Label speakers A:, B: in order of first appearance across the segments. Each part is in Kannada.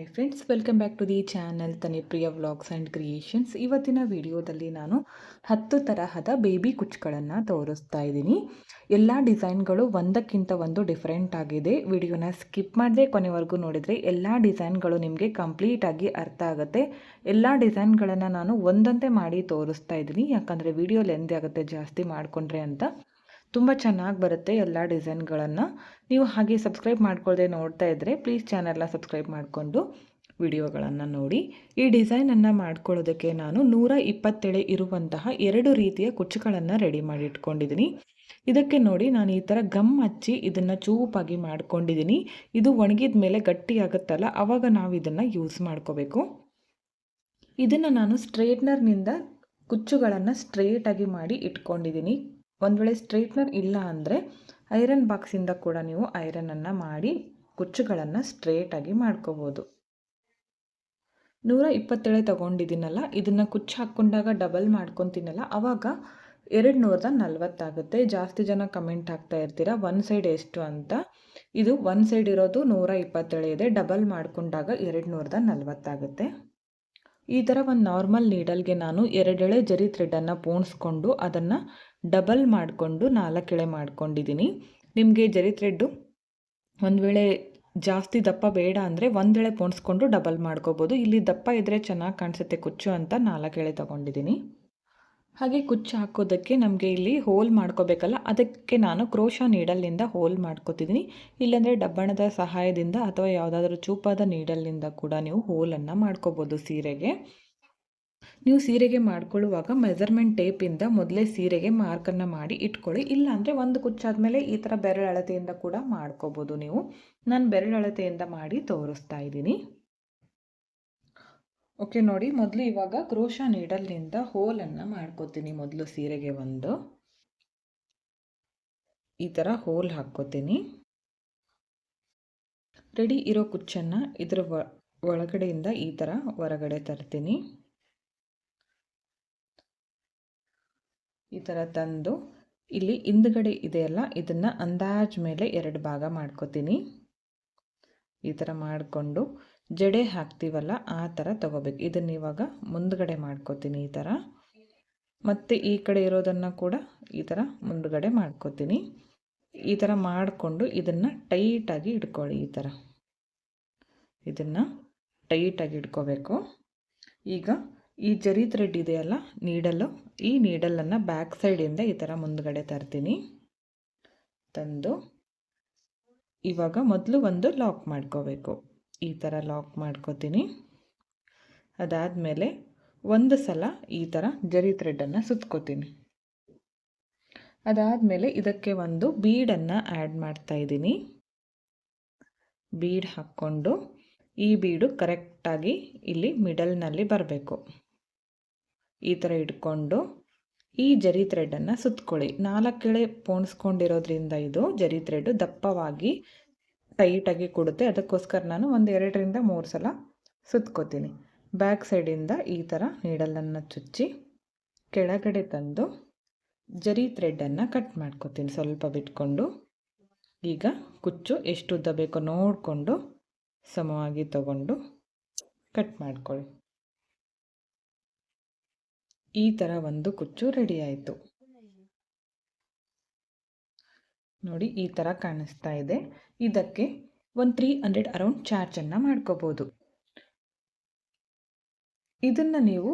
A: Hi friends welcome back to the channel Tanipriya vlogs and creations ಇವತ್ತಿನ ವಿಡಿಯೋದಲ್ಲಿ ನಾನು ಹತ್ತು ತರಹದ ಬೇಬಿ ಕುಚ್ಗಳನ್ನು ತೋರಿಸ್ತಾ ಇದ್ದೀನಿ. ಎಲ್ಲ ಡಿಸೈನ್ಗಳು ಒಂದಕ್ಕಿಂತ ಒಂದು ಡಿಫ್ರೆಂಟ್ ಆಗಿದೆ. ವಿಡಿಯೋನ ಸ್ಕಿಪ್ ಮಾಡದೆ ಕೊನೆವರೆಗೂ ನೋಡಿದರೆ ಎಲ್ಲ ಡಿಸೈನ್ಗಳು ನಿಮಗೆ ಕಂಪ್ಲೀಟಾಗಿ ಅರ್ಥ ಆಗುತ್ತೆ. ಎಲ್ಲ ಡಿಸೈನ್ಗಳನ್ನು ನಾನು ಒಂದಂತೆ ಮಾಡಿ ತೋರಿಸ್ತಾ ಇದ್ದೀನಿ. ಯಾಕಂದರೆ ವಿಡಿಯೋ ಲೆಂದೇ ಆಗುತ್ತೆ ಜಾಸ್ತಿ ಮಾಡಿಕೊಂಡ್ರೆ ಅಂತ. ತುಂಬ ಚೆನ್ನಾಗಿ ಬರುತ್ತೆ ಎಲ್ಲ ಡಿಸೈನ್ಗಳನ್ನು. ನೀವು ಹಾಗೆ ಸಬ್ಸ್ಕ್ರೈಬ್ ಮಾಡ್ಕೊಳ್ಳದೆ ನೋಡ್ತಾ ಇದ್ದರೆ ಪ್ಲೀಸ್ ಚಾನಲ್ನ ಸಬ್ಸ್ಕ್ರೈಬ್ ಮಾಡಿಕೊಂಡು ವಿಡಿಯೋಗಳನ್ನು ನೋಡಿ. ಈ ಡಿಸೈನನ್ನು ಮಾಡ್ಕೊಳ್ಳೋದಕ್ಕೆ ನಾನು ನೂರ ಇಪ್ಪತ್ತೇಳೆ ಇರುವಂತಹ ಎರಡು ರೀತಿಯ ಕುಚ್ಚುಗಳನ್ನು ರೆಡಿ ಮಾಡಿ ಇಟ್ಕೊಂಡಿದ್ದೀನಿ ಇದಕ್ಕೆ ನೋಡಿ ನಾನು ಈ ಥರ ಗಮ್ ಹಚ್ಚಿ ಇದನ್ನು ಚೂಪಾಗಿ ಮಾಡ್ಕೊಂಡಿದ್ದೀನಿ. ಇದು ಒಣಗಿದ ಮೇಲೆ ಗಟ್ಟಿಯಾಗುತ್ತಲ್ಲ ಆವಾಗ ನಾವು ಇದನ್ನು ಯೂಸ್ ಮಾಡ್ಕೋಬೇಕು. ಇದನ್ನು ನಾನು ಸ್ಟ್ರೇಟ್ನರ್ನಿಂದ ಕುಚ್ಚುಗಳನ್ನು ಸ್ಟ್ರೇಟಾಗಿ ಮಾಡಿ ಇಟ್ಕೊಂಡಿದ್ದೀನಿ. ಒಂದು ವೇಳೆ ಸ್ಟ್ರೈಟ್ನರ್ ಇಲ್ಲ ಅಂದರೆ ಐರನ್ ಬಾಕ್ಸಿಂದ ಕೂಡ ನೀವು ಐರನನ್ನು ಮಾಡಿ ಕುಚ್ಚುಗಳನ್ನು ಸ್ಟ್ರೇಟಾಗಿ ಮಾಡ್ಕೋಬೋದು. ನೂರ ಇಪ್ಪತ್ತೇಳೆ ತೊಗೊಂಡಿದ್ದೀನಲ್ಲ, ಇದನ್ನು ಕುಚ್ಚು ಹಾಕ್ಕೊಂಡಾಗ ಡಬಲ್ ಮಾಡ್ಕೊತೀನಲ್ಲ ಆವಾಗ ಎರಡು ನೂರದ ನಲ್ವತ್ತಾಗುತ್ತೆ ಜಾಸ್ತಿ ಜನ ಕಮೆಂಟ್ ಹಾಕ್ತಾ ಇರ್ತೀರ, ಒನ್ ಸೈಡ್ ಎಷ್ಟು ಅಂತ? ಇದು ಒನ್ ಸೈಡ್ ಇರೋದು ನೂರ ಇಪ್ಪತ್ತೇಳೆ ಇದೆ, ಡಬಲ್ ಮಾಡಿಕೊಂಡಾಗ ಎರಡು ನೂರದ ನಲ್ವತ್ತಾಗುತ್ತೆ ಈ ಥರ ಒಂದು ನಾರ್ಮಲ್ ನೀಡಲ್ಗೆ ನಾನು ಎರಡೆಳೆ ಜರಿ ಥ್ರೆಡನ್ನು ಪೋಣಿಸ್ಕೊಂಡು ಅದನ್ನು ಡಬಲ್ ಮಾಡಿಕೊಂಡು ನಾಲ್ಕೆಳೆ ಮಾಡ್ಕೊಂಡಿದ್ದೀನಿ ನಿಮಗೆ ಜರಿ ಥ್ರೆಡ್ಡು ಒಂದು ವೇಳೆ ಜಾಸ್ತಿ ದಪ್ಪ ಬೇಡ ಅಂದರೆ ಒಂದೆಳೆ ಪೋಣಿಸ್ಕೊಂಡು ಡಬಲ್ ಮಾಡ್ಕೋಬೋದು. ಇಲ್ಲಿ ದಪ್ಪ ಇದ್ದರೆ ಚೆನ್ನಾಗಿ ಕಾಣಿಸುತ್ತೆ ಕುಚ್ಚು ಅಂತ ನಾಲ್ಕೆಳೆ ತೊಗೊಂಡಿದ್ದೀನಿ ಹಾಗೆ ಕುಚ್ಚು ಹಾಕೋದಕ್ಕೆ ನಮಗೆ ಇಲ್ಲಿ ಹೋಲ್ ಮಾಡ್ಕೋಬೇಕಲ್ಲ, ಅದಕ್ಕೆ ನಾನು ಕ್ರೋಶ ನೀಡಲ್ನಿಂದ ಹೋಲ್ ಮಾಡ್ಕೋತಿದ್ದೀನಿ ಇಲ್ಲಾಂದರೆ ಡಬ್ಬಣದ ಸಹಾಯದಿಂದ ಅಥವಾ ಯಾವುದಾದ್ರೂ ಚೂಪಾದ ನೀಡಲ್ನಿಂದ ಕೂಡ ನೀವು ಹೋಲನ್ನು ಮಾಡ್ಕೋಬೋದು ಸೀರೆಗೆ. ನೀವು ಸೀರೆಗೆ ಮಾಡ್ಕೊಳ್ಳುವಾಗ ಮೆಜರ್ಮೆಂಟ್ ಟೇಪಿಂದ ಮೊದಲೇ ಸೀರೆಗೆ ಮಾರ್ಕನ್ನು ಮಾಡಿ ಇಟ್ಕೊಳ್ಳಿ. ಇಲ್ಲಾಂದರೆ ಒಂದು ಕುಚ್ಚಾದಮೇಲೆ ಈ ಥರ ಬೆರಳು ಅಳತೆಯಿಂದ ಕೂಡ ಮಾಡ್ಕೋಬೋದು ನೀವು. ನಾನು ಬೆರಳು ಅಳತೆಯಿಂದ ಮಾಡಿ ತೋರಿಸ್ತಾ ಇದ್ದೀನಿ. ಓಕೆ ನೋಡಿ ಮೊದಲು ಇವಾಗ ಕ್ರೋಶ ನೀಡಲ್ನಿಂದ ಹೋಲನ್ನು ಮಾಡ್ಕೋತೀನಿ ಮೊದಲು ಸೀರೆಗೆ ಒಂದು. ಈ ಥರ ಹೋಲ್ ಹಾಕ್ಕೋತೀನಿ. ರೆಡಿ ಇರೋ ಕುಚ್ಚನ್ನು ಇದರ ಒಳಗಡೆಯಿಂದ ಈ ಥರ ಹೊರಗಡೆ ತರ್ತೀನಿ. ಈ ಥರ ತಂದು ಇಲ್ಲಿ ಹಿಂದ್ಗಡೆ ಇದೆಯಲ್ಲ, ಇದನ್ನು ಅಂದಾಜು ಮೇಲೆ ಎರಡು ಭಾಗ ಮಾಡ್ಕೋತೀನಿ. ಈ ಥರ ಮಾಡಿಕೊಂಡು ಜಡೆ ಹಾಕ್ತೀವಲ್ಲ, ಆ ಥರ ತೊಗೋಬೇಕು. ಇದನ್ನು ಇವಾಗ ಮುಂದ್ಗಡೆ ಮಾಡ್ಕೋತೀನಿ ಈ ಥರ ಮತ್ತು ಈ ಕಡೆ ಇರೋದನ್ನು ಕೂಡ ಈ ಥರ ಮುಂದ್ಗಡೆ ಮಾಡ್ಕೋತೀನಿ. ಈ ಥರ ಮಾಡಿಕೊಂಡು ಇದನ್ನು ಟೈಟಾಗಿ ಇಟ್ಕೊಳ್ಳಿ ಈ ಥರ ಇದನ್ನು ಟೈಟಾಗಿ ಇಟ್ಕೋಬೇಕು. ಈಗ ಈ ಜರಿ ಥ್ರೆಡ್ ಇದೆಯಲ್ಲ ನೀಡಲ್ಲು ಈ ನೀಡಲನ್ನು ಬ್ಯಾಕ್ ಸೈಡಿಂದ ಈ ಥರ ಮುಂದ್ಗಡೆ ತರ್ತೀನಿ. ತಂದು ಇವಾಗ ಮೊದಲು ಒಂದು ಲಾಕ್ ಮಾಡ್ಕೋಬೇಕು. ಈ ಥರ ಲಾಕ್ ಮಾಡ್ಕೋತೀನಿ. ಅದಾದಮೇಲೆ ಒಂದು ಸಲ ಈ ಥರ ಜರಿ ಥ್ರೆಡನ್ನು ಸುತ್ಕೋತೀನಿ. ಅದಾದಮೇಲೆ ಇದಕ್ಕೆ ಒಂದು ಬೀಡನ್ನು ಆ್ಯಡ್ ಮಾಡ್ತಾಯಿದ್ದೀನಿ ಬೀಡ್ ಹಾಕ್ಕೊಂಡು ಈ ಬೀಡು ಕರೆಕ್ಟಾಗಿ ಇಲ್ಲಿ ಮಿಡಲ್ನಲ್ಲಿ ಬರಬೇಕು. ಈ ಥರ ಇಟ್ಕೊಂಡು ಈ ಜರಿ ಥ್ರೆಡನ್ನು ಸುತ್ಕೊಳ್ಳಿ. ನಾಲ್ಕೆಳೆ ಪೋಣಿಸ್ಕೊಂಡಿರೋದ್ರಿಂದ ಇದು ಜರಿ ಥ್ರೆಡ್ ದಪ್ಪವಾಗಿ ಟೈಟಾಗಿ ಕೊಡುತ್ತೆ. ಅದಕ್ಕೋಸ್ಕರ ನಾನು ಒಂದು ಎರಡರಿಂದ ಮೂರು ಸಲ ಸುತ್ಕೋತೀನಿ. ಬ್ಯಾಕ್ ಸೈಡಿಂದ ಈ ಥರ ನೀಡಲನ್ನು ಚುಚ್ಚಿ ಕೆಳಗಡೆ ತಂದು ಜರಿ ಥ್ರೆಡನ್ನು ಕಟ್ ಮಾಡ್ಕೋತೀನಿ. ಸ್ವಲ್ಪ ಬಿಟ್ಕೊಂಡು ಈಗ ಕುಚ್ಚು ಎಷ್ಟು ಉದ್ದ ಬೇಕೋ ನೋಡಿಕೊಂಡು ಸಮವಾಗಿ ತಗೊಂಡು ಕಟ್ ಮಾಡ್ಕೊಳ್ಳಿ. ಈ ಥರ ಒಂದು ಕುಚ್ಚು ರೆಡಿ ಆಯಿತು. ನೋಡಿ, ಈ ಥರ ಕಾಣಿಸ್ತಾ ಇದೆ. ಇದಕ್ಕೆ ಒಂದು ತ್ರೀ ಹಂಡ್ರೆಡ್ ಅರೌಂಡ್ ಚಾರ್ಜನ್ನು ಮಾಡ್ಕೋಬೋದು. ಇದನ್ನು ನೀವು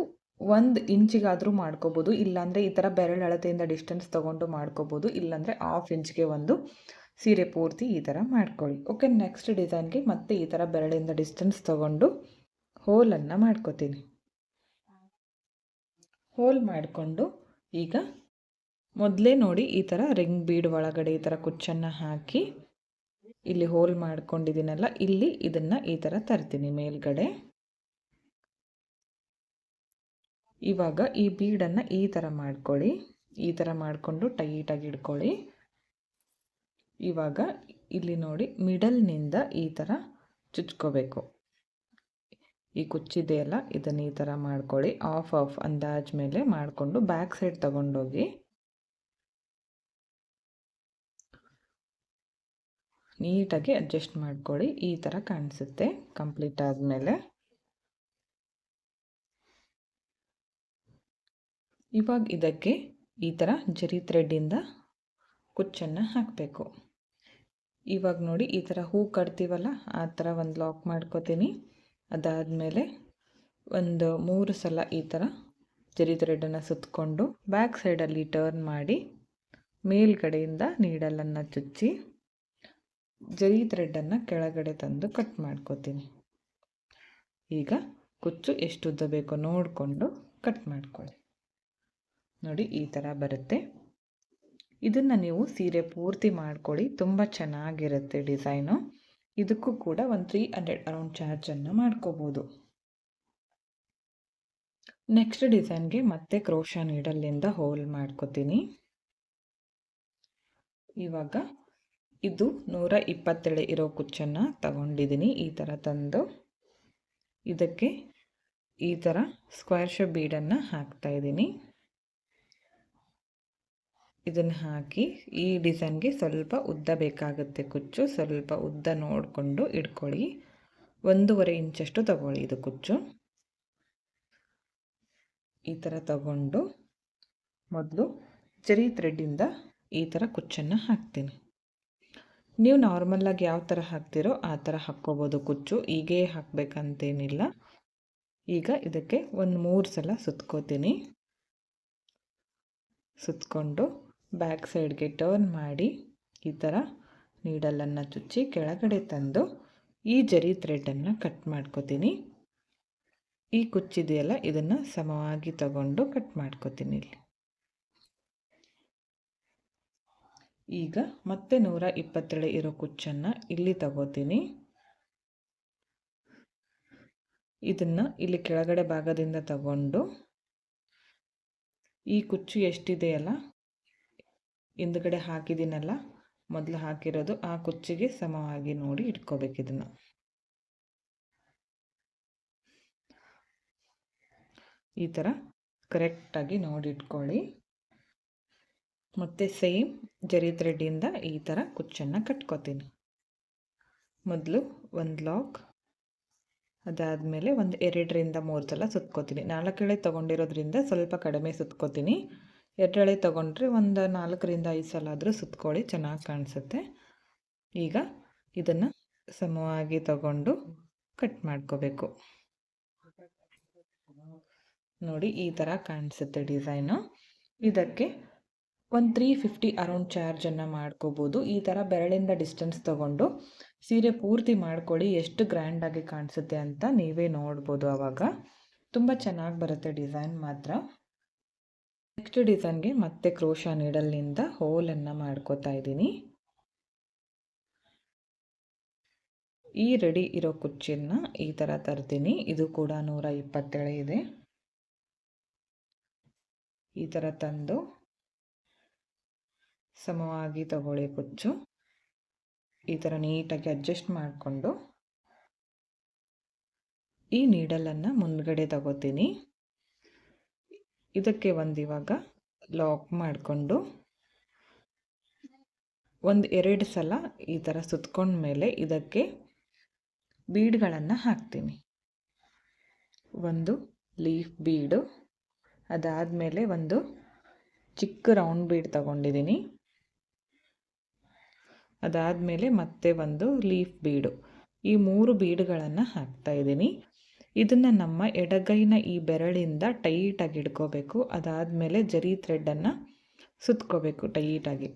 A: ಒಂದು ಇಂಚಿಗಾದರೂ ಮಾಡ್ಕೋಬೋದು. ಇಲ್ಲಾಂದರೆ ಈ ಥರ ಬೆರಳು ಅಳತೆಯಿಂದ ಡಿಸ್ಟೆನ್ಸ್ ತೊಗೊಂಡು ಮಾಡ್ಕೋಬೋದು. ಇಲ್ಲಾಂದರೆ ಹಾಫ್ ಇಂಚ್ಗೆ ಒಂದು ಸೀರೆ ಪೂರ್ತಿ ಈ ಥರ ಮಾಡ್ಕೊಳ್ಳಿ. ಓಕೆ ನೆಕ್ಸ್ಟ್ ಡಿಸೈನ್ಗೆ ಮತ್ತೆ ಈ ಥರ ಬೆರಳಿಂದ ಡಿಸ್ಟೆನ್ಸ್ ತೊಗೊಂಡು ಹೋಲನ್ನು ಮಾಡ್ಕೋತೀನಿ. ಹೋಲ್ ಮಾಡಿಕೊಂಡು ಈಗ ಮೊದಲೇ ನೋಡಿ ಈ ಥರ ರಿಂಗ್ ಬೀಡ್ ಒಳಗಡೆ ಈ ಥರ ಕುಚ್ಚನ್ನು ಹಾಕಿ ಇಲ್ಲಿ ಹೋಲ್ ಮಾಡ್ಕೊಂಡಿದ್ದೀನಲ್ಲ, ಇಲ್ಲಿ ಇದನ್ನು ಈ ಥರ ತರ್ತೀನಿ ಮೇಲ್ಗಡೆ. ಇವಾಗ ಈ ಬೀಡನ್ನು ಈ ಥರ ಮಾಡ್ಕೊಳ್ಳಿ, ಈ ಥರ ಮಾಡಿಕೊಂಡು ಟೈಟಾಗಿ ಇಡ್ಕೊಳ್ಳಿ ಇವಾಗ ಇಲ್ಲಿ ನೋಡಿ ಮಿಡಲ್ನಿಂದ ಈ ಥರ ಚುಚ್ಕೋಬೇಕು. ಈ ಕುಚ್ಚಿದೆಯಲ್ಲ ಇದನ್ನು ಈ ಥರ ಮಾಡ್ಕೊಳ್ಳಿ. ಆಫ್ ಆಫ್ ಅಂದಾಜ್ ಮೇಲೆ ಮಾಡಿಕೊಂಡು ಬ್ಯಾಕ್ ಸೈಡ್ ತಗೊಂಡೋಗಿ. ನೀಟಾಗಿ ಅಡ್ಜಸ್ಟ್ ಮಾಡ್ಕೊಳ್ಳಿ. ಈ ಥರ ಕಾಣಿಸುತ್ತೆ ಕಂಪ್ಲೀಟ್ ಆದಮೇಲೆ. ಇವಾಗ ಇದಕ್ಕೆ ಈ ಥರ ಜರಿ ಥ್ರೆಡ್ಡಿಂದ ಕುಚ್ಚನ್ನು ಹಾಕಬೇಕು. ಇವಾಗ ನೋಡಿ ಈ ಥರ ಹೂ ಕಟ್ತೀವಲ್ಲ, ಆ ಥರ ಒಂದು ಲಾಕ್ ಮಾಡ್ಕೋತೀನಿ. ಅದಾದಮೇಲೆ ಒಂದು ಮೂರು ಸಲ ಈ ಥರ ಜರಿ ಥ್ರೆಡನ್ನು ಸುತ್ತಕೊಂಡು ಬ್ಯಾಕ್ ಸೈಡಲ್ಲಿ ಟರ್ನ್ ಮಾಡಿ ಮೇಲ್ಗಡೆಯಿಂದ ನೀಡಲನ್ನು ಚುಚ್ಚಿ ಜರಿ ಥ್ರೆಡನ್ನು ಕೆಳಗಡೆ ತಂದು ಕಟ್ ಮಾಡ್ಕೋತೀನಿ. ಈಗ ಕುಚ್ಚು ಎಷ್ಟು ಉದ್ದ ಬೇಕೋ ನೋಡಿಕೊಂಡು ಕಟ್ ಮಾಡ್ಕೊಳ್ಳಿ. ನೋಡಿ ಈ ಥರ ಬರುತ್ತೆ. ಇದನ್ನು ನೀವು ಸೀರೆ ಪೂರ್ತಿ ಮಾಡ್ಕೊಳ್ಳಿ. ತುಂಬ ಚೆನ್ನಾಗಿರುತ್ತೆ ಡಿಸೈನು. ಇದಕ್ಕೂ ಕೂಡ ಒಂದು ತ್ರೀ ಹಂಡ್ರೆಡ್ ಅರೌಂಡ್ ಚಾರ್ಜನ್ನು ಮಾಡ್ಕೋಬೋದು. ನೆಕ್ಸ್ಟ್ ಡಿಸೈನ್ಗೆ ಮತ್ತೆ ಕ್ರೋಶ ನೀಡಲ್ಲಿಂದ ಹೋಲ್ ಮಾಡ್ಕೋತೀನಿ. ಇವಾಗ ಇದು ನೂರ ಇಪ್ಪತ್ತೆಳೆ ಇರೋ ಕುಚ್ಚನ್ನು ತಗೊಂಡಿದ್ದೀನಿ ಈ ಥರ ತಂದು. ಇದಕ್ಕೆ ಈ ಥರ ಸ್ಕ್ವೇರ್ ಶೇಪ್ ಬೀಡನ್ನು ಹಾಕ್ತಾಯಿದ್ದೀನಿ ಇದನ್ನು ಹಾಕಿ ಈ ಡಿಸೈನ್ಗೆ ಸ್ವಲ್ಪ ಉದ್ದ ಬೇಕಾಗುತ್ತೆ ಕುಚ್ಚು. ಸ್ವಲ್ಪ ಉದ್ದ ನೋಡಿಕೊಂಡು ಇಟ್ಕೊಳ್ಳಿ. ಒಂದೂವರೆ ಇಂಚಷ್ಟು ತಗೊಳ್ಳಿ ಇದು ಕುಚ್ಚು. ಈ ಥರ ತಗೊಂಡು ಮೊದಲು ಜರಿ ಥ್ರೆಡ್ಡಿಂದ ಈ ಥರ ಕುಚ್ಚನ್ನು ಹಾಕ್ತೀನಿ. ನೀವು ನಾರ್ಮಲ್ಲಾಗಿ ಯಾವ ಥರ ಹಾಕ್ತಿರೋ ಆ ಥರ ಹಾಕ್ಕೋಬೋದು ಕುಚ್ಚು. ಹೀಗೇ ಹಾಕಬೇಕಂತೇನಿಲ್ಲ. ಈಗ ಇದಕ್ಕೆ ಒಂದು ಮೂರು ಸಲ ಸುತ್ಕೋತೀನಿ. ಸುತ್ಕೊಂಡು ಬ್ಯಾಕ್ ಸೈಡ್ಗೆ ಟರ್ನ್ ಮಾಡಿ ಈ ಥರ ನೀಡಲನ್ನು ಚುಚ್ಚಿ ಕೆಳಗಡೆ ತಂದು ಈ ಜರಿ ಥ್ರೆಡನ್ನು ಕಟ್ ಮಾಡ್ಕೋತೀನಿ. ಈ ಕುಚ್ಚಿದೆಯಲ್ಲ ಇದನ್ನು ಸಮವಾಗಿ ತಗೊಂಡು ಕಟ್ ಮಾಡ್ಕೋತೀನಿ ಇಲ್ಲಿ. ಈಗ ಮತ್ತೆ ನೂರ ಇಪ್ಪತ್ತೇಳು ಇರೋ ಕುಚ್ಚನ್ನು ಇಲ್ಲಿ ತಗೋತೀನಿ. ಇದನ್ನು ಇಲ್ಲಿ ಕೆಳಗಡೆ ಭಾಗದಿಂದ ತಗೊಂಡು ಈ ಕುಚ್ಚು ಎಷ್ಟಿದೆಯಲ್ಲ ಹಿಂದ್ಗಡೆ ಹಾಕಿದ್ದೀನಲ್ಲ, ಮೊದಲು ಹಾಕಿರೋದು ಆ ಕುಚ್ಚಿಗೆ ಸಮವಾಗಿ ನೋಡಿ ಇಟ್ಕೋಬೇಕು ಇದನ್ನು. ಈ ಥರ ಕರೆಕ್ಟಾಗಿ ನೋಡಿ ಇಟ್ಕೊಳ್ಳಿ. ಮತ್ತು ಸೇಮ್ ಜರಿ ಥ್ರೆಡ್ಡಿಂದ ಈ ಥರ ಕುಚ್ಚನ್ನು ಕಟ್ಕೋತೀನಿ. ಮೊದಲು ಒಂದು ಲಾಕ್ ಅದಾದಮೇಲೆ ಒಂದು ಎರಡರಿಂದ ಮೂರು ಸಲ ಸುತ್ಕೋತೀನಿ. ನಾಲ್ಕೆಳೆ ತೊಗೊಂಡಿರೋದ್ರಿಂದ ಸ್ವಲ್ಪ ಕಡಿಮೆ ಸುತ್ಕೋತೀನಿ. ಎರಡೆಳೆ ತೊಗೊಂಡ್ರೆ ಒಂದು ನಾಲ್ಕರಿಂದ ಐದು ಸಲ ಆದರೂ ಸುತ್ಕೊಳ್ಳಿ, ಚೆನ್ನಾಗಿ ಕಾಣಿಸುತ್ತೆ. ಈಗ ಇದನ್ನು ಸಮವಾಗಿ ತಗೊಂಡು ಕಟ್ ಮಾಡ್ಕೋಬೇಕು. ನೋಡಿ, ಈ ಥರ ಕಾಣಿಸುತ್ತೆ ಡಿಸೈನು. ಇದಕ್ಕೆ ಒಂದು ತ್ರೀ ಫಿಫ್ಟಿ ಅರೌಂಡ್ ಚಾರ್ಜನ್ನು ಮಾಡ್ಕೋಬೋದು. ಈ ಥರ ಬೆರಳಿಂದ ಡಿಸ್ಟೆನ್ಸ್ ತೊಗೊಂಡು ಸೀರೆ ಪೂರ್ತಿ ಮಾಡ್ಕೊಳ್ಳಿ, ಎಷ್ಟು ಗ್ರ್ಯಾಂಡಾಗಿ ಕಾಣಿಸುತ್ತೆ ಅಂತ ನೀವೇ ನೋಡ್ಬೋದು ಆವಾಗ ತುಂಬ ಚೆನ್ನಾಗಿ ಬರುತ್ತೆ ಡಿಸೈನ್ ಮಾತ್ರ. ನೆಕ್ಸ್ಟ್ ಡಿಸೈನ್ಗೆ ಮತ್ತೆ ಕ್ರೋಶ ನೀಡಲ್ನಿಂದ ಹೋಲನ್ನು ಮಾಡ್ಕೋತಾ ಇದ್ದೀನಿ. ಈ ರೆಡಿ ಇರೋ ಕುಚ್ಚಿನ ಈ ಥರ ತರ್ತೀನಿ. ಇದು ಕೂಡ ನೂರ ಇಪ್ಪತ್ತೇಳು ಇದೆ. ಈ ಥರ ತಂದು ಸಮವಾಗಿ ತಗೊಳ್ಳಿ ಕುಚ್ಚು. ಈ ಥರ ನೀಟಾಗಿ ಅಡ್ಜಸ್ಟ್ ಮಾಡಿಕೊಂಡು ಈ ನೀಡಲನ್ನು ಮುಂದ್ಗಡೆ ತಗೋತೀನಿ. ಇದಕ್ಕೆ ಒಂದು ಇವಾಗ ಲಾಕ್ ಮಾಡಿಕೊಂಡು ಒಂದು ಎರಡು ಸಲ ಈ ಥರ ಸುತ್ಕೊಂಡ್ಮೇಲೆ ಇದಕ್ಕೆ ಬೀಡ್ಗಳನ್ನು ಹಾಕ್ತೀನಿ. ಒಂದು ಲೀಫ್ ಬೀಡು ಅದಾದಮೇಲೆ ಒಂದು ಚಿಕ್ಕ ರೌಂಡ್ ಬೀಡ್ ತಗೊಂಡಿದ್ದೀನಿ ಅದಾದಮೇಲೆ ಮತ್ತೆ ಒಂದು ಲೀಫ್ ಬೀಡು ಈ ಮೂರು ಬೀಡುಗಳನ್ನು ಹಾಕ್ತಾ ಇದ್ದೀನಿ ಇದನ್ನು ನಮ್ಮ ಎಡಗೈನ ಈ ಬೆರಳಿಂದ ಟೈಟಾಗಿ ಹಿಡ್ಕೋಬೇಕು. ಅದಾದಮೇಲೆ ಜರಿ ಥ್ರೆಡ್ಡನ್ನು ಸುತ್ಕೋಬೇಕು ಟೈಟಾಗಿ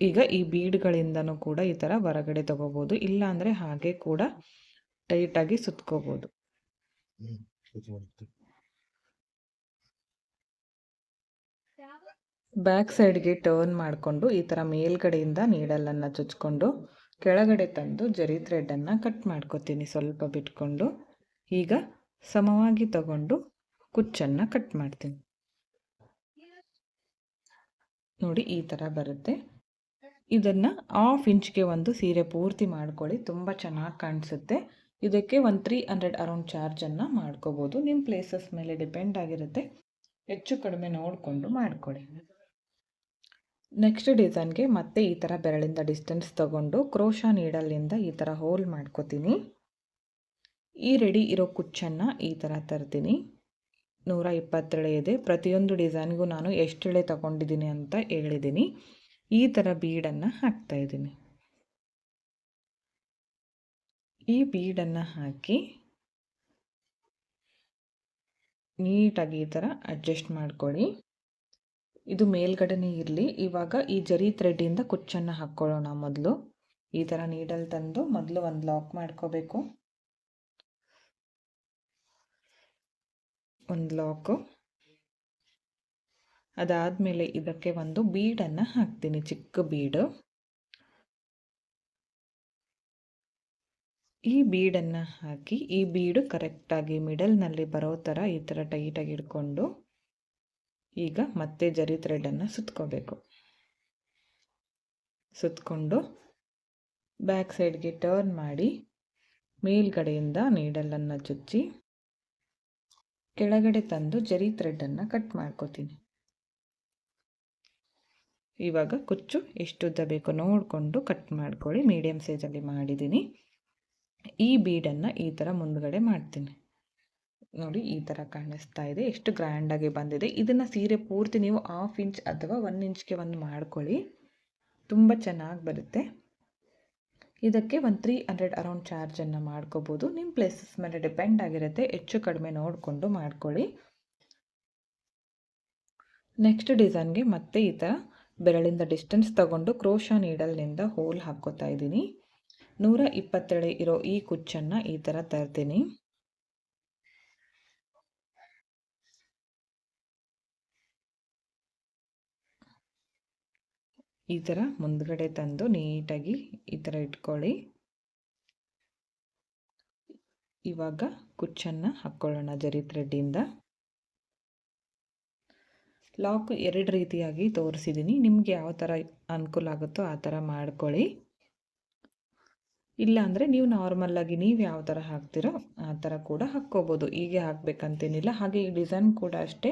A: ಈಗ ಈ ಬೀಡ್ಗಳಿಂದನೂ ಕೂಡ ಈ ಥರ ಹೊರಗಡೆ ತಗೋಬೋದು. ಇಲ್ಲಾಂದರೆ ಹಾಗೆ ಕೂಡ ಟೈಟಾಗಿ ಸುತ್ಕೋಬೋದು. ಬ್ಯಾಕ್ ಸೈಡ್ಗೆ ಟರ್ನ್ ಮಾಡಿಕೊಂಡು ಈ ಥರ ಮೇಲ್ಗಡೆಯಿಂದ ನೀಡಲನ್ನು ಚುಚ್ಕೊಂಡು ಕೆಳಗಡೆ ತಂದು ಜರಿ ಥ್ರೆಡನ್ನು ಕಟ್ ಮಾಡ್ಕೊತೀನಿ ಸ್ವಲ್ಪ ಬಿಟ್ಕೊಂಡು. ಈಗ ಸಮವಾಗಿ ತಗೊಂಡು ಕುಚ್ಚನ್ನು ಕಟ್ ಮಾಡ್ತೀನಿ. ನೋಡಿ ಈ ಥರ ಬರುತ್ತೆ. ಇದನ್ನು ಹಾಫ್ ಇಂಚ್ಗೆ ಒಂದು ಸೀರೆ ಪೂರ್ತಿ ಮಾಡ್ಕೊಳ್ಳಿ, ತುಂಬ ಚೆನ್ನಾಗಿ ಕಾಣಿಸುತ್ತೆ. ಇದಕ್ಕೆ ಒಂದು ತ್ರೀ ಹಂಡ್ರೆಡ್ ಅರೌಂಡ್ ಚಾರ್ಜನ್ನು ಮಾಡ್ಕೋಬೋದು. ನಿಮ್ಮ ಪ್ಲೇಸಸ್ ಮೇಲೆ ಡಿಪೆಂಡ್ ಆಗಿರುತ್ತೆ. ಹೆಚ್ಚು ಕಡಿಮೆ ನೋಡಿಕೊಂಡು ಮಾಡ್ಕೊಳ್ಳಿ ನೆಕ್ಸ್ಟ್ ಡಿಸೈನ್ಗೆ ಮತ್ತೆ ಈ ಥರ ಬೆರಳಿಂದ ಡಿಸ್ಟೆನ್ಸ್ ತಗೊಂಡು ಕ್ರೋಶಾ ನೀಡಲ್ಲಿಂದ ಈ ಥರ ಹೋಲ್ ಮಾಡ್ಕೋತೀನಿ. ಈ ರೆಡಿ ಇರೋ ಕುಚ್ಚನ್ನು ಈ ಥರ ತರ್ತೀನಿ. ನೂರ ಇಪ್ಪತ್ತೆಳೆ ಇದೆ ಪ್ರತಿಯೊಂದು ಡಿಸೈನ್ಗೂ ನಾನು ಎಷ್ಟೆಳೆ ತಗೊಂಡಿದ್ದೀನಿ ಅಂತ ಹೇಳಿದ್ದೀನಿ ಈ ಥರ ಬೀಡನ್ನು ಹಾಕ್ತಾಯಿದ್ದೀನಿ ಈ ಬೀಡನ್ನು ಹಾಕಿ ನೀಟಾಗಿ ಈ ಥರ ಅಡ್ಜಸ್ಟ್ ಮಾಡ್ಕೊಳ್ಳಿ. ಇದು ಮೇಲ್ಗಡೆನೇ ಇರಲಿ. ಇವಾಗ ಈ ಜರಿ ಥ್ರೆಡ್ಡಿಂದ ಕುಚ್ಚನ್ನು ಹಾಕ್ಕೊಳ್ಳೋಣ ಮೊದಲು. ಈ ಥರ ನೀಡಲ್ ತಂದು ಮೊದಲು ಒಂದು ಲಾಕ್ ಮಾಡ್ಕೋಬೇಕು. ಒಂದು ಲಾಕು ಅದಾದಮೇಲೆ ಇದಕ್ಕೆ ಒಂದು ಬೀಡನ್ನು ಹಾಕ್ತೀನಿ, ಚಿಕ್ಕ ಬೀಡು ಈ ಬೀಡನ್ನು ಹಾಕಿ, ಈ ಬೀಡು ಕರೆಕ್ಟಾಗಿ ಮಿಡಲ್ನಲ್ಲಿ ಬರೋ ಥರ ಈ ಥರ ಟೈಟಾಗಿ ಹಿಡ್ಕೊಂಡು ಈಗ ಮತ್ತೆ ಜರಿ ಥ್ರೆಡನ್ನು ಸುತ್ಕೋಬೇಕು. ಸುತ್ತಕೊಂಡು ಬ್ಯಾಕ್ ಸೈಡ್ಗೆ ಟರ್ನ್ ಮಾಡಿ ಮೇಲ್ಗಡೆಯಿಂದ ನೀಡಲನ್ನು ಚುಚ್ಚಿ ಕೆಳಗಡೆ ತಂದು ಜರಿ ಥ್ರೆಡನ್ನು ಕಟ್ ಮಾಡ್ಕೋತೀನಿ. ಇವಾಗ ಕುಚ್ಚು ಎಷ್ಟು ಉದ್ದ ಬೇಕೋ ನೋಡಿಕೊಂಡು ಕಟ್ ಮಾಡ್ಕೊಳ್ಳಿ. ಮೀಡಿಯಮ್ ಸೈಜಲ್ಲಿ ಮಾಡಿದ್ದೀನಿ ಈ ಬೀಡನ್ನು ಈ ಥರ ಮುಂದುಗಡೆ ಮಾಡ್ತೀನಿ. ನೋಡಿ ಈ ಥರ ಕಾಣಿಸ್ತಾ ಇದೆ. ಎಷ್ಟು ಗ್ರ್ಯಾಂಡಾಗಿ ಬಂದಿದೆ. ಇದನ್ನು ಸೀರೆ ಪೂರ್ತಿ ನೀವು ಹಾಫ್ ಇಂಚ್ ಅಥವಾ ಒನ್ ಇಂಚ್ಗೆ ಒಂದು ಮಾಡ್ಕೊಳ್ಳಿ. ತುಂಬ ಚೆನ್ನಾಗಿ ಬರುತ್ತೆ. ಇದಕ್ಕೆ ಒಂದು ತ್ರೀ ಹಂಡ್ರೆಡ್ ಅರೌಂಡ್ ಚಾರ್ಜನ್ನು ಮಾಡ್ಕೋಬೋದು. ನಿಮ್ಮ ಪ್ಲೇಸಸ್ ಮೇಲೆ ಡಿಪೆಂಡ್ ಆಗಿರುತ್ತೆ. ಹೆಚ್ಚು ಕಡಿಮೆ ನೋಡಿಕೊಂಡು ಮಾಡ್ಕೊಳ್ಳಿ. ನೆಕ್ಸ್ಟ್ ಡಿಸೈನ್ಗೆ ಮತ್ತೆ ಈ ಥರ ಬೆರಳಿಂದ ಡಿಸ್ಟೆನ್ಸ್ ತಗೊಂಡು ಕ್ರೋಶಾ ನೀಡಲ್ನಿಂದ ಹೋಲ್ ಹಾಕ್ಕೋತಾ ಇದ್ದೀನಿ. ನೂರ ಇಪ್ಪತ್ತೆರಡು ಇರೋ ಈ ಕುಚ್ಚನ್ನು ಈ ಥರ ತರ್ತೀನಿ. ಈ ಥರ ಮುಂದ್ಗಡೆ ತಂದು ನೀಟಾಗಿ ಈ ಥರ ಇಟ್ಕೊಳ್ಳಿ. ಇವಾಗ ಕುಚ್ಚನ್ನು ಹಾಕ್ಕೊಳ್ಳೋಣ ಜರಿ ಥ್ರೆಡ್ಡಿಂದ ಲಾಕ್ ಎರಡು ರೀತಿಯಾಗಿ ತೋರಿಸಿದ್ದೀನಿ ನಿಮಗೆ ಯಾವ ಥರ ಅನುಕೂಲ ಆಗುತ್ತೋ ಆ ಥರ ಮಾಡ್ಕೊಳ್ಳಿ. ಇಲ್ಲ ಅಂದರೆ ನೀವು ನಾರ್ಮಲ್ಲಾಗಿ ನೀವು ಯಾವ ಥರ ಹಾಕ್ತಿರೋ ಆ ಥರ ಕೂಡ ಹಾಕ್ಕೋಬೋದು. ಹೀಗೆ ಹಾಕಬೇಕಂತೇನಿಲ್ಲ. ಹಾಗೆ ಈ ಡಿಸೈನ್ ಕೂಡ ಅಷ್ಟೇ.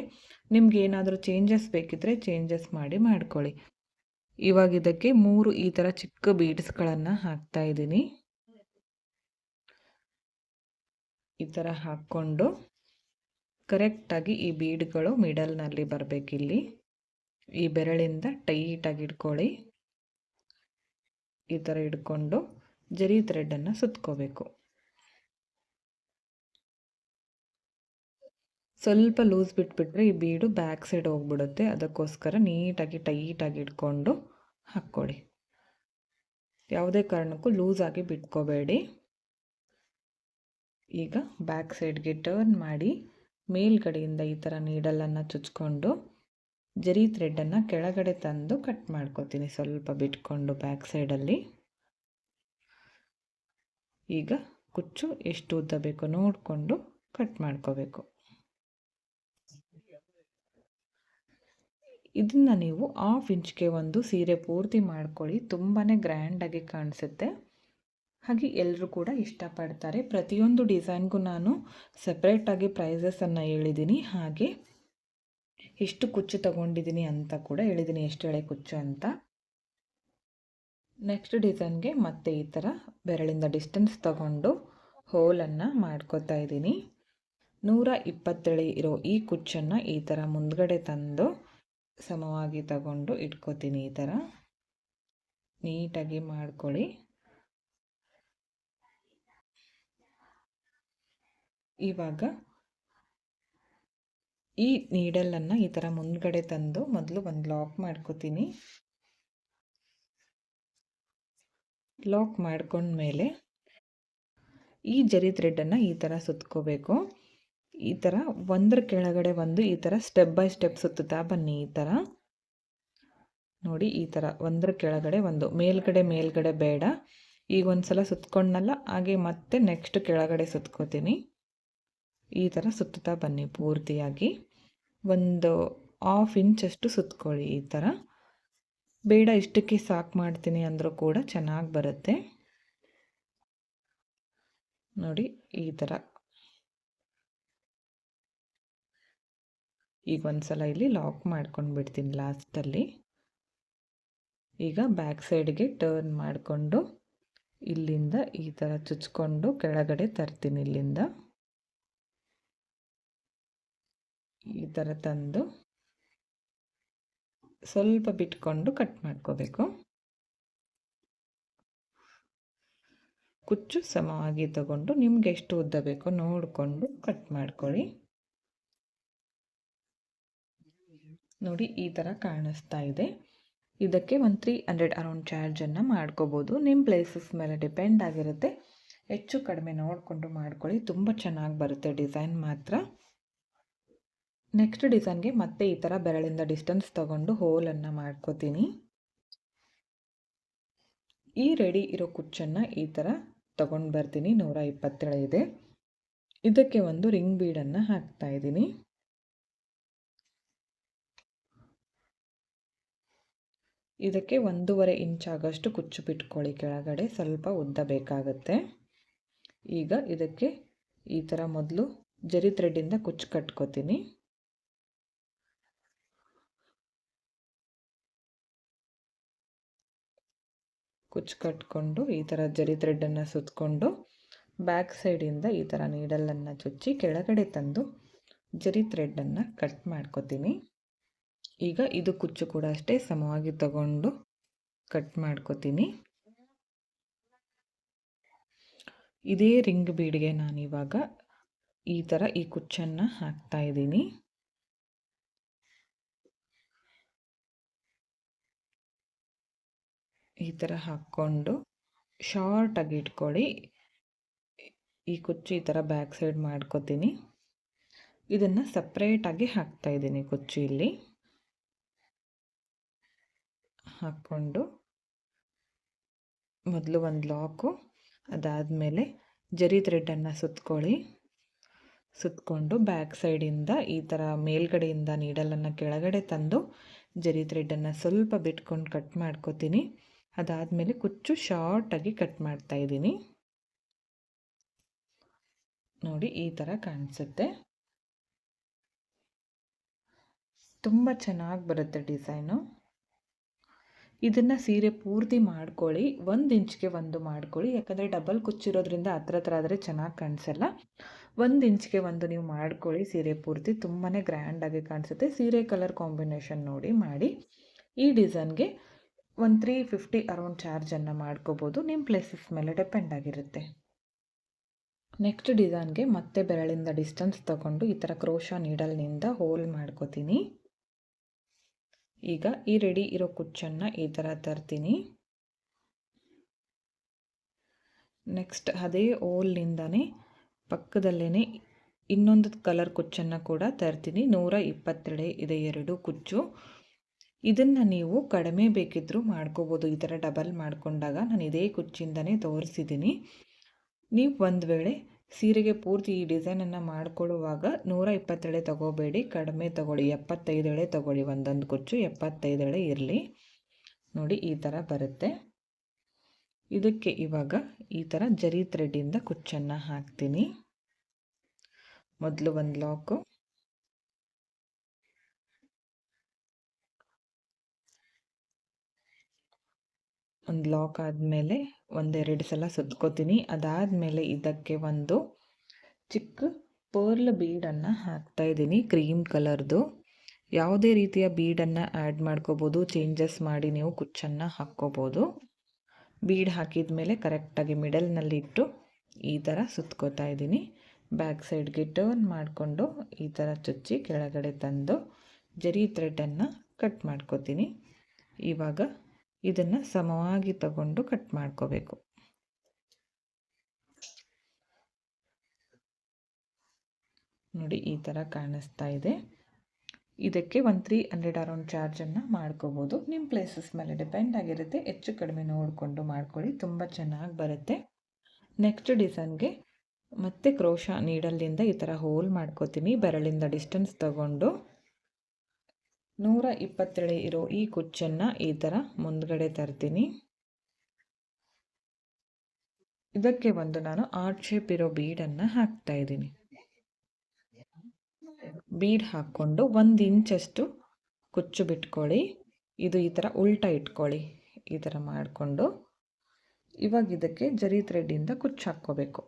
A: ನಿಮ್ಗೆ ಏನಾದರೂ ಚೇಂಜಸ್ ಬೇಕಿದ್ದರೆ ಚೇಂಜಸ್ ಮಾಡಿ ಮಾಡ್ಕೊಳ್ಳಿ. ಇವಾಗ ಇದಕ್ಕೆ ಮೂರು ಈ ಥರ ಚಿಕ್ಕ ಬೀಡ್ಸ್ಗಳನ್ನು ಹಾಕ್ತಾ ಇದ್ದೀನಿ. ಈ ಥರ ಹಾಕ್ಕೊಂಡು ಕರೆಕ್ಟಾಗಿ ಈ ಬೀಡ್ಗಳು ಮಿಡಲ್ನಲ್ಲಿ ಬರಬೇಕಿಲ್ಲಿ. ಈ ಬೆರಳಿಂದ ಟೈಟಾಗಿ ಇಟ್ಕೊಳ್ಳಿ. ಈ ಥರ ಇಟ್ಕೊಂಡು ಜರಿ ಥ್ರೆಡನ್ನು ಸುತ್ಕೋಬೇಕು. ಸ್ವಲ್ಪ ಲೂಸ್ ಬಿಟ್ಬಿಟ್ರೆ ಈ ಬೀಡು ಬ್ಯಾಕ್ ಸೈಡ್ ಹೋಗ್ಬಿಡುತ್ತೆ. ಅದಕ್ಕೋಸ್ಕರ ನೀಟಾಗಿ ಟೈಟಾಗಿ ಇಟ್ಕೊಂಡು ಹಾಕ್ಕೊಳ್ಳಿ. ಯಾವುದೇ ಕಾರಣಕ್ಕೂ ಲೂಸಾಗಿ ಬಿಟ್ಕೋಬೇಡಿ. ಈಗ ಬ್ಯಾಕ್ ಸೈಡ್ಗೆ ಟರ್ನ್ ಮಾಡಿ ಮೇಲ್ಗಡೆಯಿಂದ ಈ ಥರ ನೀಡಲನ್ನು ಚುಚ್ಕೊಂಡು ಜರಿ ಥ್ರೆಡ್ಡನ್ನು ಕೆಳಗಡೆ ತಂದು ಕಟ್ ಮಾಡ್ಕೋತೀನಿ ಸ್ವಲ್ಪ ಬಿಟ್ಕೊಂಡು ಬ್ಯಾಕ್ ಸೈಡಲ್ಲಿ. ಈಗ ಕುಚ್ಚು ಎಷ್ಟು ಉದ್ದ ಬೇಕೋ ನೋಡಿಕೊಂಡು ಕಟ್ ಮಾಡ್ಕೋಬೇಕು. ಇದನ್ನು ನೀವು ಹಾಫ್ ಇಂಚ್ಗೆ ಒಂದು ಸೀರೆ ಪೂರ್ತಿ ಮಾಡ್ಕೊಳ್ಳಿ. ತುಂಬಾ ಗ್ರ್ಯಾಂಡಾಗಿ ಕಾಣಿಸುತ್ತೆ. ಹಾಗೆ ಎಲ್ಲರೂ ಕೂಡ ಇಷ್ಟಪಡ್ತಾರೆ. ಪ್ರತಿಯೊಂದು ಡಿಸೈನ್ಗೂ ನಾನು ಸಪ್ರೇಟಾಗಿ ಪ್ರೈಸಸನ್ನು ಹೇಳಿದ್ದೀನಿ ಹಾಗೆ ಎಷ್ಟು ಕುಚ್ಚು ತಗೊಂಡಿದ್ದೀನಿ ಅಂತ ಕೂಡ ಹೇಳಿದ್ದೀನಿ ಎಷ್ಟು ಎಳೆ ಕುಚ್ಚು ಅಂತ. ನೆಕ್ಸ್ಟ್ ಡಿಸೈನ್ಗೆ ಮತ್ತೆ ಈ ಥರ ಬೆರಳಿಂದ ಡಿಸ್ಟೆನ್ಸ್ ತಗೊಂಡು ಹೋಲನ್ನು ಮಾಡ್ಕೋತಾ ಇದ್ದೀನಿ ನೂರ ಇಪ್ಪತ್ತೇಳು ಇರೋ ಈ ಕುಚ್ಚನ್ನು ಈ ಥರ ಮುಂದ್ಗಡೆ ತಂದು ಸಮವಾಗಿ ತಗೊಂಡು ಇಟ್ಕೋತೀನಿ ಈ ಥರ. ನೀಟಾಗಿ ಮಾಡ್ಕೊಳ್ಳಿ. ಇವಾಗ ಈ ನೀಡಲನ್ನು ಈ ಥರ ಮುಂದ್ಗಡೆ ತಂದು ಮೊದಲು ಒಂದು ಲಾಕ್ ಮಾಡ್ಕೋತೀನಿ. ಲಾಕ್ ಮಾಡ್ಕೊಂಡ್ಮೇಲೆ ಈ ಜರಿ ಥ್ರೆಡನ್ನು ಈ ಥರ ಸುತ್ಕೋಬೇಕು. ಈ ಥರ ಒಂದರ ಕೆಳಗಡೆ ಒಂದು ಈ ಥರ ಸ್ಟೆಪ್ ಬೈ ಸ್ಟೆಪ್ ಸುತ್ತುತ್ತಾ ಬನ್ನಿ ಈ ಥರ ನೋಡಿ ಈ ಥರ ಒಂದರ ಕೆಳಗಡೆ ಒಂದು, ಮೇಲ್ಗಡೆ ಮೇಲ್ಗಡೆ ಬೇಡ. ಈಗ ಒಂದು ಸಲ ಸುತ್ಕೊಂಡಲ್ಲ ಹಾಗೆ ಮತ್ತೆ ನೆಕ್ಸ್ಟ್ ಕೆಳಗಡೆ ಸುತ್ಕೋತೀನಿ. ಈ ಥರ ಸುತ್ತುತ್ತಾ ಬನ್ನಿ ಪೂರ್ತಿಯಾಗಿ. ಒಂದು ಹಾಫ್ ಇಂಚಷ್ಟು ಸುತ್ಕೊಳ್ಳಿ ಈ ಥರ ಬೇಡ ಇಷ್ಟಕ್ಕೆ ಸಾಕು ಮಾಡ್ತೀನಿ ಅಂದರೂ ಕೂಡ ಚೆನ್ನಾಗಿ ಬರುತ್ತೆ. ನೋಡಿ ಈ ಥರ ಈಗ ಒಂದು ಸಲ ಇಲ್ಲಿ ಲಾಕ್ ಮಾಡ್ಕೊಂಡು ಬಿಡ್ತೀನಿ ಲಾಸ್ಟಲ್ಲಿ ಈಗ ಬ್ಯಾಕ್ ಸೈಡ್ಗೆ ಟರ್ನ್ ಮಾಡಿಕೊಂಡು ಇಲ್ಲಿಂದ ಈ ಥರ ಚುಚ್ಕೊಂಡು ಕೆಳಗಡೆ ತರ್ತೀನಿ ಇಲ್ಲಿಂದ. ಈ ಥರ ತಂದು ಸ್ವಲ್ಪ ಬಿಟ್ಕೊಂಡು ಕಟ್ ಮಾಡ್ಕೋಬೇಕು. ಕುಚ್ಚು ಸಮವಾಗಿ ತಗೊಂಡು ನಿಮ್ಗೆ ಎಷ್ಟು ಉದ್ದ ಬೇಕೋ ನೋಡಿಕೊಂಡು ಕಟ್ ಮಾಡ್ಕೊಳ್ಳಿ. ನೋಡಿ ಈ ಥರ ಕಾಣಿಸ್ತಾ ಇದೆ. ಇದಕ್ಕೆ ಒಂದು ತ್ರೀ ಹಂಡ್ರೆಡ್ ಅರೌಂಡ್ ಚಾರ್ಜನ್ನು ಮಾಡ್ಕೋಬೋದು. ನಿಮ್ಮ ಪ್ಲೇಸಸ್ ಮೇಲೆ ಡಿಪೆಂಡ್ ಆಗಿರುತ್ತೆ. ಹೆಚ್ಚು ಕಡಿಮೆ ನೋಡಿಕೊಂಡು ಮಾಡ್ಕೊಳ್ಳಿ. ತುಂಬ ಚೆನ್ನಾಗಿ ಬರುತ್ತೆ ಡಿಸೈನ್ ಮಾತ್ರ. ನೆಕ್ಸ್ಟ್ ಡಿಸೈನ್ಗೆ ಮತ್ತೆ ಈ ಥರ ಬೆರಳಿಂದ ಡಿಸ್ಟೆನ್ಸ್ ತಗೊಂಡು ಹೋಲನ್ನು ಮಾಡ್ಕೋತೀನಿ. ಈ ರೆಡಿ ಇರೋ ಕುಚ್ಚನ್ನು ಈ ಥರ ತಗೊಂಡು ಬರ್ತೀನಿ. ನೂರ ಇಪ್ಪತ್ತೇಳು ಇದೆ. ಇದಕ್ಕೆ ಒಂದು ರಿಂಗ್ ಬೀಡನ್ನು ಹಾಕ್ತಾ ಇದ್ದೀನಿ. ಇದಕ್ಕೆ ಒಂದೂವರೆ ಇಂಚ್ ಆಗೋಷ್ಟು ಕುಚ್ಚು ಬಿಟ್ಕೊಳ್ಳಿ ಕೆಳಗಡೆ, ಸ್ವಲ್ಪ ಉದ್ದ ಬೇಕಾಗುತ್ತೆ. ಈಗ ಇದಕ್ಕೆ ಈ ಥರ ಮೊದಲು ಜರಿ ಥ್ರೆಡ್ಡಿಂದ ಕುಚ್ಚು ಕಟ್ಕೋತೀನಿ. ಕುಚ್ಚು ಕಟ್ಕೊಂಡು ಈ ಥರ ಜರಿ ಥ್ರೆಡ್ಡನ್ನು ಸುತ್ತಕೊಂಡು ಬ್ಯಾಕ್ ಸೈಡಿಂದ ಈ ಥರ ನೀಡಲನ್ನು ಚುಚ್ಚಿ ಕೆಳಗಡೆ ತಂದು ಜರಿ ಥ್ರೆಡ್ಡನ್ನು ಕಟ್ ಮಾಡ್ಕೋತೀನಿ. ಈಗ ಇದು ಕುಚ್ಚು ಕೂಡ ಅಷ್ಟೇ ಸಮವಾಗಿ ತಗೊಂಡು ಕಟ್ ಮಾಡ್ಕೋತೀನಿ. ಇದೇ ರಿಂಗ್ ಬೀಡ್ಗೆ ನಾನಿವಾಗ ಈ ಥರ ಈ ಕುಚ್ಚನ್ನು ಹಾಕ್ತಾ ಇದ್ದೀನಿ. ಈ ಥರ ಹಾಕ್ಕೊಂಡು ಶಾರ್ಟಾಗಿ ಇಟ್ಕೊಳ್ಳಿ. ಈ ಕುಚ್ಚು ಈ ಥರ ಬ್ಯಾಕ್ ಸೈಡ್ ಮಾಡ್ಕೋತೀನಿ. ಇದನ್ನು ಸಪ್ರೇಟಾಗಿ ಹಾಕ್ತಾ ಇದ್ದೀನಿ ಕುಚ್ಚು ಇಲ್ಲಿ. ಹಾಕ್ಕೊಂಡು ಮೊದಲು ಒಂದು ಲಾಕು ಅದಾದಮೇಲೆ ಜರಿ ಥ್ರೆಡ್ಡನ್ನು ಸುತ್ಕೊಳ್ಳಿ. ಸುತ್ತಕೊಂಡು ಬ್ಯಾಕ್ ಸೈಡಿಂದ ಈ ಥರ ಮೇಲ್ಗಡೆಯಿಂದ ನೀಡಲನ್ನು ಕೆಳಗಡೆ ತಂದು ಜರಿ ಥ್ರೆಡ್ಡನ್ನು ಸ್ವಲ್ಪ ಬಿಟ್ಕೊಂಡು ಕಟ್ ಮಾಡ್ಕೋತೀನಿ. ಅದಾದಮೇಲೆ ಕುಚ್ಚು ಶಾರ್ಟಾಗಿ ಕಟ್ ಮಾಡ್ತಾ ಇದ್ದೀನಿ. ನೋಡಿ ಈ ಥರ ಕಾಣಿಸುತ್ತೆ. ತುಂಬ ಚೆನ್ನಾಗಿ ಬರುತ್ತೆ ಡಿಸೈನು ಇದನ್ನು ಸೀರೆ ಪೂರ್ತಿ ಮಾಡ್ಕೊಳ್ಳಿ, ಒಂದು ಇಂಚ್ಗೆ ಒಂದು ಮಾಡ್ಕೊಳ್ಳಿ. ಯಾಕಂದರೆ ಡಬಲ್ ಕುಚ್ಚಿರೋದ್ರಿಂದ ಹತ್ರ ಹತ್ರ ಆದರೆ ಚೆನ್ನಾಗಿ ಕಾಣಿಸಲ್ಲ. ಒಂದು ಇಂಚ್ಗೆ ಒಂದು ನೀವು ಮಾಡ್ಕೊಳ್ಳಿ ಸೀರೆ ಪೂರ್ತಿ. ತುಂಬಾ ಗ್ರ್ಯಾಂಡಾಗಿ ಕಾಣಿಸುತ್ತೆ. ಸೀರೆ ಕಲರ್ ಕಾಂಬಿನೇಷನ್ ನೋಡಿ ಮಾಡಿ. ಈ ಡಿಸೈನ್ಗೆ ಒಂದು ತ್ರೀ ಫಿಫ್ಟಿ ಅರೌಂಡ್ ಚಾರ್ಜನ್ನು ಮಾಡ್ಕೋಬೋದು. ನಿಮ್ಮ ಪ್ಲೇಸಸ್ ಮೇಲೆ ಡಿಪೆಂಡ್ ಆಗಿರುತ್ತೆ. ನೆಕ್ಸ್ಟ್ ಡಿಸೈನ್ಗೆ ಮತ್ತೆ ಬೆರಳಿಂದ ಡಿಸ್ಟೆನ್ಸ್ ತಗೊಂಡು ಈ ಥರ ಕ್ರೋಶ ನೀಡಲ್ನಿಂದ ಹೋಲ್ ಮಾಡ್ಕೋತೀನಿ. ಈಗ ಈ ರೆಡಿ ಇರೋ ಕುಚ್ಚನ್ನು ಈ ಥರ ತರ್ತೀನಿ. ನೆಕ್ಸ್ಟ್ ಅದೇ ಓಲ್ನಿಂದನೇ ಪಕ್ಕದಲ್ಲೇ ಇನ್ನೊಂದು ಕಲರ್ ಕುಚ್ಚನ್ನು ಕೂಡ ತರ್ತೀನಿ. ನೂರ ಇಪ್ಪತ್ತೆರಡು ಇದೆ ಎರಡು ಕುಚ್ಚು. ಇದನ್ನು ನೀವು ಕಡಿಮೆ ಬೇಕಿದ್ದರೂ ಮಾಡ್ಕೋಬೋದು. ಈ ಥರ ಡಬಲ್ ಮಾಡಿಕೊಂಡಾಗ ನಾನು ಇದೇ ಕುಚ್ಚಿಂದನೇ ತೋರಿಸಿದ್ದೀನಿ ನೀವು ಒಂದು ವೇಳೆ ಸೀರೆಗೆ ಪೂರ್ತಿ ಈ ಡಿಸೈನನ್ನು ಮಾಡ್ಕೊಳ್ಳುವಾಗ ನೂರ ಇಪ್ಪತ್ತೆಳೆ ತಗೋಬೇಡಿ, ಕಡಿಮೆ ತಗೊಳ್ಳಿ, ಎಪ್ಪತ್ತೈದೇಳೆ ತಗೊಳ್ಳಿ, ಒಂದೊಂದು ಕುಚ್ಚು ಎಪ್ಪತ್ತೈದೇಳೆ ಇರಲಿ. ನೋಡಿ, ಈ ಥರ ಬರುತ್ತೆ. ಇದಕ್ಕೆ ಇವಾಗ ಈ ಥರ ಜರಿ ಥ್ರೆಡ್ಡಿಂದ ಕುಚ್ಚನ್ನು ಹಾಕ್ತೀನಿ. ಮೊದಲು ಒಂದು ಲಾಕು ಒಂದು ಲಾಕ್ ಆದಮೇಲೆ ಒಂದೆರಡು ಸಲ ಸುತ್ಕೋತೀನಿ. ಅದಾದಮೇಲೆ ಇದಕ್ಕೆ ಒಂದು ಚಿಕ್ಕ ಪರ್ಲ್ ಬೀಡನ್ನು ಹಾಕ್ತಾಯಿದ್ದೀನಿ ಕ್ರೀಮ್ ಕಲರ್ದು ಯಾವುದೇ ರೀತಿಯ ಬೀಡನ್ನು ಆ್ಯಡ್ ಮಾಡ್ಕೋಬೋದು ಚೇಂಜಸ್ ಮಾಡಿ ನೀವು ಕುಚ್ಚನ್ನು ಹಾಕ್ಕೋಬೋದು. ಬೀಡ್ ಹಾಕಿದ ಮೇಲೆ ಕರೆಕ್ಟಾಗಿ ಮಿಡಲ್ನಲ್ಲಿ ಇಟ್ಟು ಈ ಥರ ಸುತ್ಕೋತಾ ಇದ್ದೀನಿ. ಬ್ಯಾಕ್ ಸೈಡ್ಗೆ ಟರ್ನ್ ಮಾಡಿಕೊಂಡು ಈ ಥರ ಚುಚ್ಚಿ ಕೆಳಗಡೆ ತಂದು ಜರಿ ಥ್ರೆಡನ್ನು ಕಟ್ ಮಾಡ್ಕೋತೀನಿ. ಇವಾಗ ಇದನ್ನು ಸಮವಾಗಿ ತಗೊಂಡು ಕಟ್ ಮಾಡ್ಕೋಬೇಕು. ನೋಡಿ, ಈ ಥರ ಕಾಣಿಸ್ತಾ ಇದೆ. ಇದಕ್ಕೆ ಒಂದು ತ್ರೀ ಹಂಡ್ರೆಡ್ ಅರೌಂಡ್ ಚಾರ್ಜನ್ನು ಮಾಡ್ಕೋಬೋದು. ನಿಮ್ಮ ಪ್ಲೇಸಸ್ ಮೇಲೆ ಡಿಪೆಂಡ್ ಆಗಿರುತ್ತೆ. ಹೆಚ್ಚು ಕಡಿಮೆ ನೋಡಿಕೊಂಡು ಮಾಡ್ಕೊಳ್ಳಿ. ತುಂಬ ಚೆನ್ನಾಗಿ ಬರುತ್ತೆ. ನೆಕ್ಸ್ಟ್ ಡಿಸೈನ್ಗೆ ಮತ್ತೆ ಕ್ರೋಶ ನೀಡಲ್ಲಿಂದ ಈ ಥರ ಹೋಲ್ ಮಾಡ್ಕೋತೀನಿ. ಬೆರಳಿಂದ ಡಿಸ್ಟೆನ್ಸ್ ತಗೊಂಡು. ನೂರ ಇಪ್ಪತ್ತೇಳು ಇರೋ ಈ ಕುಚ್ಚನ್ನು ಈ ಥರ ಮುಂದ್ಗಡೆ ತರ್ತೀನಿ. ಇದಕ್ಕೆ ಒಂದು ನಾನು ಆರ್ಟ್ ಶೇಪ್ ಇರೋ ಬೀಡನ್ನು ಹಾಕ್ತಾ ಇದ್ದೀನಿ. ಬೀಡ್ ಹಾಕ್ಕೊಂಡು ಒಂದು ಇಂಚಷ್ಟು ಕುಚ್ಚು ಬಿಟ್ಕೊಳ್ಳಿ. ಇದು ಈ ಥರ ಉಲ್ಟಾ ಇಟ್ಕೊಳ್ಳಿ. ಈ ಥರ ಮಾಡಿಕೊಂಡು ಇವಾಗ ಇದಕ್ಕೆ ಜರಿ ಥ್ರೆಡ್ಡಿಂದ ಕುಚ್ಚು ಹಾಕ್ಕೋಬೇಕು.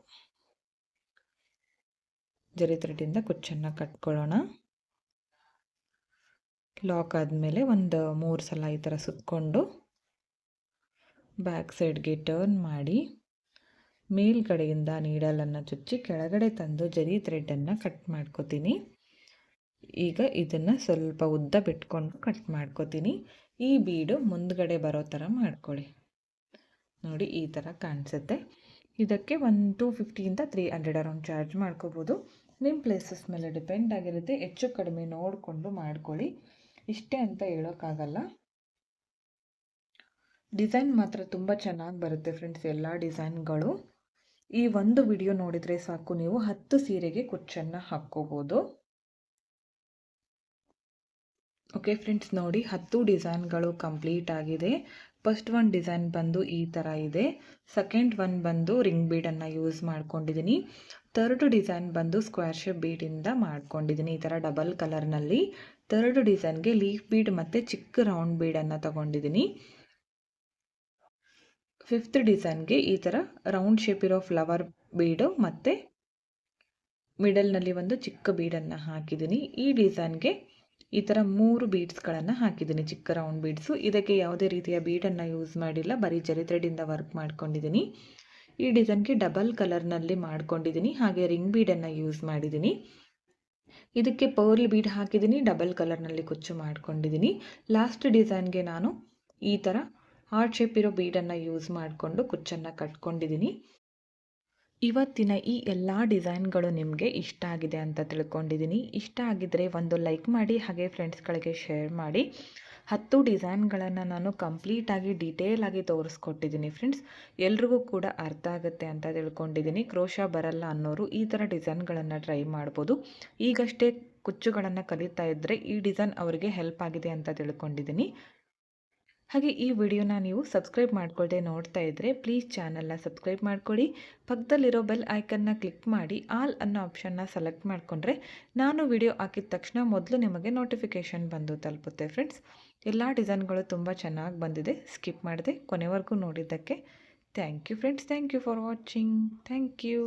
A: ಜರಿ ಥ್ರೆಡ್ಡಿಂದ ಕುಚ್ಚನ್ನು ಕಟ್ಕೊಳ್ಳೋಣ. ಲಾಕ್ ಆದಮೇಲೆ ಒಂದು ಮೂರು ಸಲ ಈ ಥರ ಸುತ್ತಕೊಂಡು ಬ್ಯಾಕ್ ಸೈಡ್ಗೆ ಟರ್ನ್ ಮಾಡಿ ಮೇಲ್ಗಡೆಯಿಂದ ನೀಡಲನ್ನು ಚುಚ್ಚಿ ಕೆಳಗಡೆ ತಂದು ಜರಿ ಥ್ರೆಡ್ಡನ್ನು ಕಟ್ ಮಾಡ್ಕೋತೀನಿ. ಈಗ ಇದನ್ನು ಸ್ವಲ್ಪ ಉದ್ದ ಬಿಟ್ಕೊಂಡು ಕಟ್ ಮಾಡ್ಕೋತೀನಿ. ಈ ಬೀಡು ಮುಂದ್ಗಡೆ ಬರೋ ಥರ ಮಾಡ್ಕೊಳ್ಳಿ. ನೋಡಿ ಈ ಥರ ಕಾಣಿಸುತ್ತೆ. ಇದಕ್ಕೆ ಒನ್ ಟೂ ಫಿಫ್ಟಿಯಿಂದ ತ್ರೀ ಹಂಡ್ರೆಡ್ ಅರೌಂಡ್ ಚಾರ್ಜ್ ಮಾಡ್ಕೋಬೋದು. ನಿಮ್ಮ ಪ್ಲೇಸಸ್ ಮೇಲೆ ಡಿಪೆಂಡ್ ಆಗಿರುತ್ತೆ. ಹೆಚ್ಚು ಕಡಿಮೆ ನೋಡಿಕೊಂಡು ಮಾಡ್ಕೊಳ್ಳಿ. ಇಷ್ಟೇ ಅಂತ ಹೇಳೋಕ್ಕಾಗಲ್ಲ. ಡಿಸೈನ್ ಮಾತ್ರ ತುಂಬ ಚೆನ್ನಾಗಿ ಬರುತ್ತೆ ಫ್ರೆಂಡ್ಸ್ ಎಲ್ಲ ಡಿಸೈನ್ಗಳು. ಈ ಒಂದು ವಿಡಿಯೋ ನೋಡಿದರೆ ಸಾಕು, ನೀವು ಹತ್ತು ಸೀರೆಗೆ ಕುಚ್ಚನ್ನು ಹಾಕ್ಕೋಬೋದು. ಓಕೆ ಫ್ರೆಂಡ್ಸ್, ನೋಡಿ ಹತ್ತು ಡಿಸೈನ್ಗಳು ಕಂಪ್ಲೀಟ್ ಆಗಿದೆ. ಫಸ್ಟ್ ಒನ್ ಡಿಸೈನ್ ಬಂದು ಈ ಥರ ಇದೆ. ಸೆಕೆಂಡ್ ಒನ್ ಬಂದು ರಿಂಗ್ ಬೀಡನ್ನು ಯೂಸ್ ಮಾಡ್ಕೊಂಡಿದ್ದೀನಿ ಥರ್ಡ್ ಡಿಸೈನ್ ಬಂದು ಸ್ಕ್ವೇರ್ ಶೇಪ್ ಬೀಡಿಂದ ಮಾಡ್ಕೊಂಡಿದ್ದೀನಿ ಈ ಥರ ಡಬಲ್ ಕಲರ್ನಲ್ಲಿ ಥರ್ಡ್ ಡಿಸೈನ್ಗೆ ಲೀಫ್ ಬೀಡ್ ಮತ್ತು ಚಿಕ್ಕ ರೌಂಡ್ ಬೀಡನ್ನು ತಗೊಂಡಿದ್ದೀನಿ. ಫಿಫ್ತ್ ಡಿಸೈನ್ಗೆ ಈ ಥರ ರೌಂಡ್ ಶೇಪ್ ಇರೋ ಫ್ಲವರ್ ಬೀಡು ಮತ್ತು ಮಿಡಲ್ನಲ್ಲಿ ಒಂದು ಚಿಕ್ಕ ಬೀಡನ್ನು ಹಾಕಿದ್ದೀನಿ. ಈ ಡಿಸೈನ್ಗೆ ಈ ಥರ ಮೂರು ಬೀಡ್ಸ್ಗಳನ್ನು ಹಾಕಿದ್ದೀನಿ ಚಿಕ್ಕ ರೌಂಡ್ ಬೀಡ್ಸು. ಇದಕ್ಕೆ ಯಾವುದೇ ರೀತಿಯ ಬೀಡನ್ನು ಯೂಸ್ ಮಾಡಿಲ್ಲ, ಬರೀ ಜರಿ ಥ್ರೆಡಿಂದ ವರ್ಕ್ ಮಾಡ್ಕೊಂಡಿದ್ದೀನಿ. ಈ ಡಿಸೈನ್ಗೆ ಡಬಲ್ ಕಲರ್ನಲ್ಲಿ ಮಾಡ್ಕೊಂಡಿದ್ದೀನಿ, ಹಾಗೆ ರಿಂಗ್ ಬೀಡನ್ನು ಯೂಸ್ ಮಾಡಿದ್ದೀನಿ. ಇದಕ್ಕೆ ಪರ್ಲ್ ಬೀಡ್ ಹಾಕಿದ್ದೀನಿ ಡಬಲ್ ಕಲರ್ನಲ್ಲಿ ಕುಚ್ಚು ಮಾಡ್ಕೊಂಡಿದ್ದೀನಿ. ಲಾಸ್ಟ್ ಡಿಸೈನ್ಗೆ ನಾನು ಈ ಥರ ಹಾರ್ಟ್ ಶೇಪ್ ಇರೋ ಬೀಡನ್ನು ಯೂಸ್ ಮಾಡಿಕೊಂಡು ಕುಚ್ಚನ್ನು ಕಟ್ಕೊಂಡಿದ್ದೀನಿ. ಇವತ್ತಿನ ಈ ಎಲ್ಲ ಡಿಸೈನ್ಗಳು ನಿಮಗೆ ಇಷ್ಟ ಆಗಿದೆ ಅಂತ ತಿಳ್ಕೊಂಡಿದ್ದೀನಿ. ಇಷ್ಟ ಆಗಿದ್ದರೆ ಒಂದು ಲೈಕ್ ಮಾಡಿ, ಹಾಗೆ ಫ್ರೆಂಡ್ಸ್ಗಳಿಗೆ ಶೇರ್ ಮಾಡಿ. ಹತ್ತು ಡಿಸೈನ್ಗಳನ್ನು ನಾನು ಕಂಪ್ಲೀಟಾಗಿ ಡೀಟೇಲ್ ಆಗಿ ತೋರಿಸ್ಕೊಟ್ಟಿದ್ದೀನಿ ಫ್ರೆಂಡ್ಸ್. ಎಲ್ರಿಗೂ ಕೂಡ ಅರ್ಥ ಆಗುತ್ತೆ ಅಂತ ತಿಳ್ಕೊಂಡಿದ್ದೀನಿ. ಕ್ರೋಶ ಬರಲ್ಲ ಅನ್ನೋರು ಈ ಥರ ಡಿಸೈನ್ಗಳನ್ನು ಟ್ರೈ ಮಾಡ್ಬೋದು. ಈಗಷ್ಟೇ ಕುಚ್ಚುಗಳನ್ನು ಕಲಿತಾ ಇದ್ದರೆ ಈ ಡಿಸೈನ್ ಅವರಿಗೆ ಹೆಲ್ಪ್ ಆಗಿದೆ ಅಂತ ತಿಳ್ಕೊಂಡಿದ್ದೀನಿ. ಹಾಗೆ ಈ ವಿಡಿಯೋನ ನೀವು ಸಬ್ಸ್ಕ್ರೈಬ್ ಮಾಡ್ಕೊಳ್ಳದೆ ನೋಡ್ತಾ ಇದ್ದರೆ ಪ್ಲೀಸ್ ಚಾನಲ್ನ ಸಬ್ಸ್ಕ್ರೈಬ್ ಮಾಡ್ಕೊಳ್ಳಿ ಪಕ್ಕದಲ್ಲಿರೋ ಬೆಲ್ ಐಕನ್ನ ಕ್ಲಿಕ್ ಮಾಡಿ ಆಲ್ ಅನ್ನೋ ಆಪ್ಷನ್ನ ಸೆಲೆಕ್ಟ್ ಮಾಡಿಕೊಂಡ್ರೆ ನಾನು ವಿಡಿಯೋ ಹಾಕಿದ ತಕ್ಷಣ ಮೊದಲು ನಿಮಗೆ ನೋಟಿಫಿಕೇಷನ್ ಬಂದು ತಲುಪುತ್ತೆ ಫ್ರೆಂಡ್ಸ್. ಎಲ್ಲ ಡಿಸೈನ್ಗಳು ತುಂಬ ಚೆನ್ನಾಗಿ ಬಂದಿದೆ. ಸ್ಕಿಪ್ ಮಾಡಿದೆ ಕೊನೆವರೆಗೂ ನೋಡಿದ್ದಕ್ಕೆ thank you friends. Thank you for watching. Thank you.